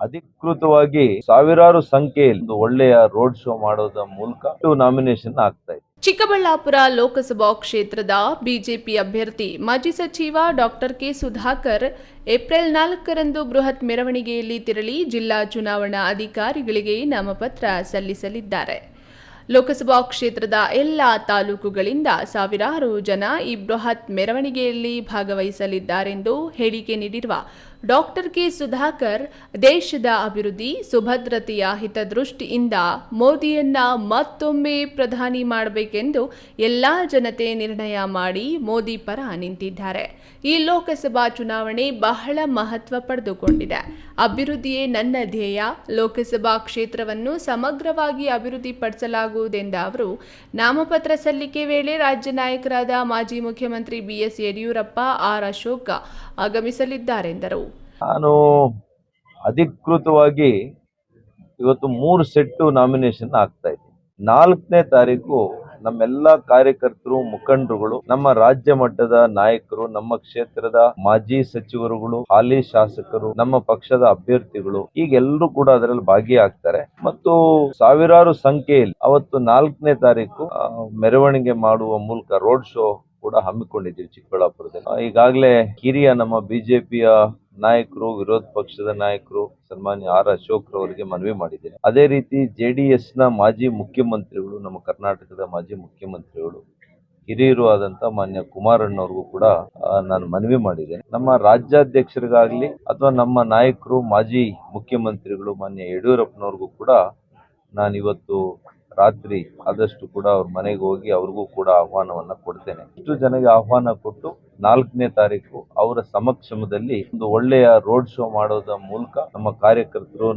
ಅಧಿಕೃತವಾಗಿ ಸಾವಿರಾರು ಸಂಖ್ಯೆಯಲ್ಲಿ ಒಳ್ಳೆಯ ರೋಡ್ ಶೋ ಮಾಡೋದ್ರ ಮೂಲಕ ನಾಮಿನೇಷನ್ ಆಗ್ತಾ ಇದೆ. ಚಿಕ್ಕಬಳ್ಳಾಪುರ ಲೋಕಸಭಾ ಕ್ಷೇತ್ರದ ಬಿಜೆಪಿ ಅಭ್ಯರ್ಥಿ ಮಾಜಿ ಸಚಿವ ಡಾಕ್ಟರ್ ಕೆ ಸುಧಾಕರ್ ಏಪ್ರಿಲ್ ನಾಲ್ಕರಂದು ಬೃಹತ್ ಮೆರವಣಿಗೆಯಲ್ಲಿ ತೆರಳಿ ಜಿಲ್ಲಾ ಚುನಾವಣಾ ಅಧಿಕಾರಿಗಳಿಗೆ ನಾಮಪತ್ರ ಸಲ್ಲಿಸಲಿದ್ದಾರೆ. ಲೋಕಸಭಾ ಕ್ಷೇತ್ರದ ಎಲ್ಲ ತಾಲೂಕುಗಳಿಂದ ಸಾವಿರಾರು ಜನ ಈ ಬೃಹತ್ ಮೆರವಣಿಗೆಯಲ್ಲಿ ಭಾಗವಹಿಸಲಿದ್ದಾರೆಂದು ಹೇಳಿಕೆ ನೀಡಿರುವ ಡಾಕ್ಟರ್ ಕೆ ಸುಧಾಕರ್ ದೇಶದ ಅಭಿವೃದ್ಧಿ, ಸುಭದ್ರತೆಯ ಹಿತದೃಷ್ಟಿಯಿಂದ ಮೋದಿಯನ್ನ ಮತ್ತೊಮ್ಮೆ ಪ್ರಧಾನಿ ಮಾಡಬೇಕೆಂದು ಎಲ್ಲಾ ಜನತೆ ನಿರ್ಣಯ ಮಾಡಿ ಮೋದಿ ಪರ ನಿಂತಿದ್ದಾರೆ. ಈ ಲೋಕಸಭಾ ಚುನಾವಣೆ ಬಹಳ ಮಹತ್ವ ಪಡೆದುಕೊಂಡಿದೆ. ಅಭಿವೃದ್ಧಿಯೇ ನನ್ನ ಧ್ಯೇಯ. ಲೋಕಸಭಾ ಕ್ಷೇತ್ರವನ್ನು ಸಮಗ್ರವಾಗಿ ಅಭಿವೃದ್ಧಿಪಡಿಸಲಾಗುವುದೆಂದ ಅವರು, ನಾಮಪತ್ರ ಸಲ್ಲಿಕೆ ವೇಳೆ ರಾಜ್ಯ ನಾಯಕರಾದ ಮಾಜಿ ಮುಖ್ಯಮಂತ್ರಿ ಬಿಎಸ್ ಯಡಿಯೂರಪ್ಪ, ಆರ್ ಅಶೋಕ ಆಗಮಿಸಲಿದ್ದಾರೆಂದರು. ನಾನು ಅಧಿಕೃತವಾಗಿ ಇವತ್ತು ಮೂರು ಸೆಟ್ಟು ನಾಮಿನೇಷನ್ ಆಗ್ತಾ ಇದೆ ನಾಲ್ಕನೇ ತಾರೀಕು ನಮ್ಮೆಲ್ಲ ಕಾರ್ಯಕರ್ತರು, ಮುಖಂಡರುಗಳು, ನಮ್ಮ ರಾಜ್ಯ ಮಟ್ಟದ ನಾಯಕರು, ನಮ್ಮ ಕ್ಷೇತ್ರದ ಮಾಜಿ ಸಚಿವರುಗಳು, ಹಾಲಿ ಶಾಸಕರು, ನಮ್ಮ ಪಕ್ಷದ ಅಭ್ಯರ್ಥಿಗಳು ಈಗೆಲ್ಲರೂ ಕೂಡ ಅದರಲ್ಲಿ ಭಾಗಿಯಾಗ್ತಾರೆ. ಮತ್ತು ಸಾವಿರಾರು ಸಂಖ್ಯೆಯಲ್ಲಿ ಅವತ್ತು ನಾಲ್ಕನೇ ತಾರೀಕು ಮೆರವಣಿಗೆ ಮಾಡುವ ಮೂಲಕ ರೋಡ್ ಶೋ ಕೂಡ ಹಮ್ಮಿಕೊಂಡಿದ್ದೀವಿ ಚಿಕ್ಕಬಳ್ಳಾಪುರದಲ್ಲಿ. ಈಗಾಗಲೇ ಕಿರಿಯ ನಮ್ಮ ಬಿಜೆಪಿಯ ನಾಯಕರು, ವಿರೋಧ ಪಕ್ಷದ ನಾಯಕರು, ಸನ್ಮಾನ್ಯ ಆರ್ ಅಶೋಕ್ ರವರಿಗೆ ಮನವಿ ಮಾಡಿದ್ದೇನೆ. ಅದೇ ರೀತಿ ಜೆಡಿಎಸ್ನ ಮಾಜಿ ಮುಖ್ಯಮಂತ್ರಿಗಳು, ನಮ್ಮ ಕರ್ನಾಟಕದ ಮಾಜಿ ಮುಖ್ಯಮಂತ್ರಿಗಳು, ಹಿರಿಯರು ಆದಂತ ಮಾನ್ಯ ಕುಮಾರಣ್ಣವ್ರಿಗೂ ಕೂಡ ನಾನು ಮನವಿ ಮಾಡಿದ್ದೇನೆ. ನಮ್ಮ ರಾಜ್ಯಾಧ್ಯಕ್ಷರಿಗಾಗ್ಲಿ ಅಥವಾ ನಮ್ಮ ನಾಯಕರು, ಮಾಜಿ ಮುಖ್ಯಮಂತ್ರಿಗಳು, ಮಾನ್ಯ ಯಡಿಯೂರಪ್ಪನವ್ರಿಗೂ ಕೂಡ ನಾನು ಇವತ್ತು ರಾತ್ರಿ ಆದಷ್ಟು ಕೂಡ ಅವ್ರ ಮನೆಗೆ ಹೋಗಿ ಅವ್ರಿಗೂ ಕೂಡ ಆಹ್ವಾನವನ್ನ ಕೊಡ್ತೇನೆ. ಇಷ್ಟು ಜನಗೆ ಆಹ್ವಾನ ಕೊಟ್ಟು ನಾಲ್ಕನೇ ತಾರೀಕು ಅವರ ಸಮಕ್ಷಮದಲ್ಲಿ ಒಂದು ಒಳ್ಳೆಯ ರೋಡ್ ಶೋ ಮಾಡೋದ ಮೂಲಕ ನಮ್ಮ ಕಾರ್ಯಕರ್ತರು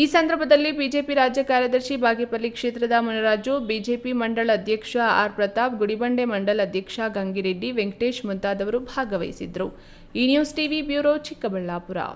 ಈ ಸಂದರ್ಭದಲ್ಲಿ ಬಿಜೆಪಿ ರಾಜ್ಯ ಕಾರ್ಯದರ್ಶಿ ಬಾಗೇಪಲ್ಲಿ ಕ್ಷೇತ್ರದ ಮುನರಾಜು, ಬಿಜೆಪಿ ಮಂಡಳ ಅಧ್ಯಕ್ಷ ಆರ್ ಪ್ರತಾಪ್, ಗುಡಿಬಂಡೆ ಮಂಡಲ ಅಧ್ಯಕ್ಷ ಗಂಗಿರೆಡ್ಡಿ, ವೆಂಕಟೇಶ್ ಮುಂತಾದವರು ಭಾಗವಹಿಸಿದ್ರು ಈ ನ್ಯೂಸ್ ಟಿವಿ ಬ್ಯೂರೋ ಚಿಕ್ಕಬಳ್ಳಾಪುರ.